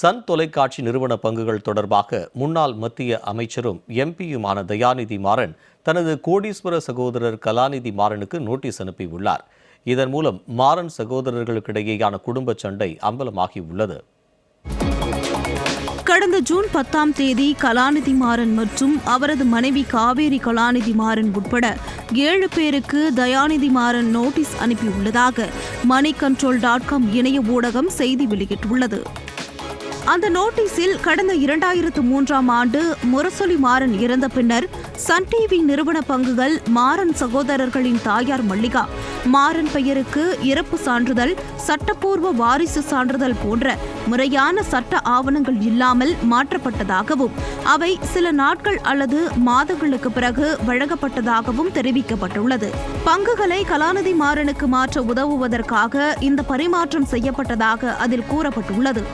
Sun தொலைக்காட்சி நிறுவன பங்குகள் தொடர்பாக முன்னாள் மத்திய அமைச்சரும் எம்பியுமான தயாநிதி மாறன் தனது கோடீஸ்வர சகோதரர் கலாநிதி மாறனுக்கு நோட்டீஸ் அனுப்பியுள்ளார். இதன் மூலம் மாறன் சகோதரர்களுக்கிடையேயான குடும்ப சண்டை அம்பலமாகியுள்ளது. கடந்த ஜூன் பத்தாம் தேதி கலாநிதி மாறன் மற்றும் அவரது மனைவி காவேரி கலாநிதி மாறன் உட்பட ஏழு பேருக்கு தயாநிதி மாறன் நோட்டீஸ் அனுப்பியுள்ளதாக மணி கண்ட்ரோல் டாட் காம் இணைய ஊடகம் செய்தி வெளியிட்டுள்ளது. அந்த நோட்டீஸில் கடந்த இரண்டாயிரத்து மூன்றாம் ஆண்டு முரசொலி மாறன் இறந்த பின்னர் சன் டிவி நிறுவன பங்குகள் மாறன் சகோதரர்களின் தாயார் மல்லிகா. மாறன் பெயருக்கு இறப்பு சான்றிதழ் சட்டப்பூர்வ வாரிசு சான்றிதழ் போன்ற முறையான சட்ட ஆவணங்கள் இல்லாமல் மாற்றப்பட்டதாகவும் அவை சில நாட்கள் அல்லது மாதங்களுக்கு பிறகு வழங்கப்பட்டதாகவும் தெரிவிக்கப்பட்டுள்ளது. பங்குகளை கலாநிதி மாறனுக்கு மாற்ற உதவுவதற்காக இந்த பரிமாற்றம் செய்யப்பட்டதாக அதில் கூறப்பட்டுள்ளது.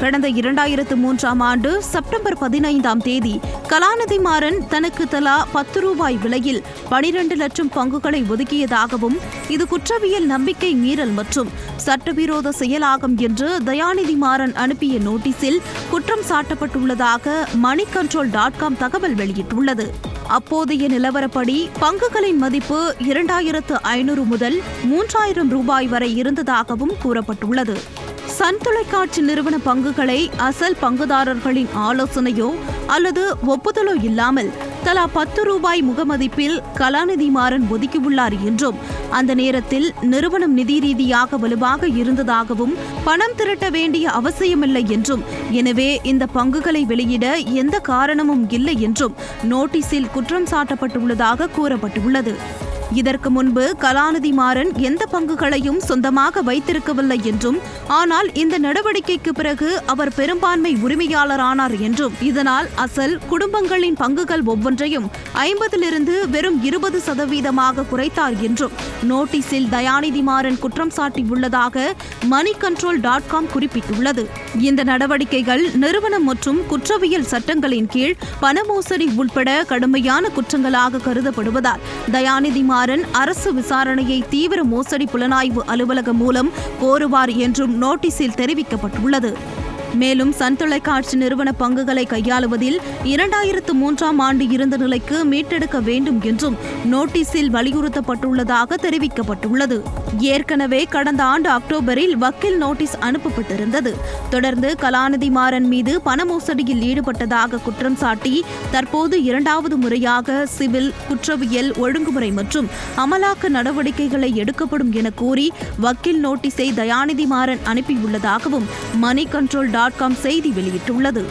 கடந்த இரண்டாயிரத்து மூன்றாம் ஆண்டு செப்டம்பர் பதினைந்தாம் தேதி கலாநிதி மாறன் தனக்கு தலா பத்து ரூபாய் விலையில் பனிரெண்டு லட்சம் பங்குகளை ஒதுக்கியதாகவும் இது குற்றவியல் நம்பிக்கை மீறல் மற்றும் சட்டவிரோத செயலாகும் என்று தயாநிதி மாறன் அனுப்பிய நோட்டீஸில் குற்றம் சாட்டப்பட்டுள்ளதாக மணி கண்ட்ரோல் டாட் காம் தகவல் வெளியிட்டுள்ளது. அப்போதைய நிலவரப்படி பங்குகளின் மதிப்பு இரண்டாயிரத்து ஐநூறு முதல் மூன்றாயிரம் ரூபாய் வரை இருந்ததாகவும் கூறப்பட்டுள்ளது. சன் தொலைக்காட்சி நிறுவன பங்குகளை அசல் பங்குதாரர்களின் ஆலோசனையோ அல்லது ஒப்புதலோ இல்லாமல் தலா பத்து ரூபாய் முகமதிப்பில் கலாநிதி மாறன் ஒதுக்கியுள்ளார் என்றும் அந்த நேரத்தில் நிறுவனம் நிதி ரீதியாக வலுவாக இருந்ததாகவும் பணம் திரட்ட வேண்டிய அவசியமில்லை என்றும் எனவே இந்த பங்குகளை வெளியிட எந்த காரணமும் இல்லை என்றும் நோட்டீஸில் குற்றம் சாட்டப்பட்டுள்ளதாக கூறப்பட்டுள்ளது. இதற்கு முன்பு கலாநிதி மாறன் எந்த பங்குகளையும் சொந்தமாக வைத்திருக்கவில்லை என்றும் ஆனால் இந்த நடவடிக்கைக்கு பிறகு அவர் பெரும்பான்மை உரிமையாளரானார் என்றும் இதனால் அசல் குடும்பங்களின் பங்குகள் ஒவ்வொன்றையும் ஐம்பதிலிருந்து வெறும் இருபது சதவீதமாக குறைத்தார் என்றும் நோட்டீஸில் தயாநிதி மாறன் குற்றம் சாட்டியுள்ளதாக மணி கண்ட்ரோல் டாட் காம் குறிப்பிட்டுள்ளது. இந்த நடவடிக்கைகள் நிறுவனம் மற்றும் குற்றவியல் சட்டங்களின் கீழ் பண மோசடி உட்பட கடுமையான குற்றங்களாக கருதப்படுவதால் தயாநிதி மாறன் அரசு விசாரணையை தீவிர மோசடி புலனாய்வு அலுவலகம் மூலம் கோருவார் என்றும் நோட்டீஸில் தெரிவிக்கப்பட்டுள்ளது. மேலும் சன் தொலைக்காட்சி நிறுவன பங்குகளை கையாளுவதில் இரண்டாயிரத்து மூன்றாம் ஆண்டு இருந்த நிலைக்கு மீட்டெடுக்க வேண்டும் என்றும் நோட்டீஸில் வலியுறுத்தப்பட்டுள்ளதாக தெரிவிக்கப்பட்டுள்ளது. ஏற்கனவே கடந்த ஆண்டு அக்டோபரில் வக்கீல் நோட்டீஸ் அனுப்பப்பட்டிருந்தது. தொடர்ந்து கலாநிதி மாறன் மீது பண மோசடியில் ஈடுபட்டதாக குற்றம் சாட்டி தற்போது இரண்டாவது முறையாக சிவில் குற்றவியல் ஒழுங்குமுறை மற்றும் அமலாக்க நடவடிக்கைகளை எடுக்கப்படும் என கூறி வக்கீல் நோட்டீஸை தயாநிதி மாறன் அனுப்பியுள்ளதாகவும் மணி கண்ட்ரோல் டாட் காம் செய்தி வெளியிட்டுள்ளது.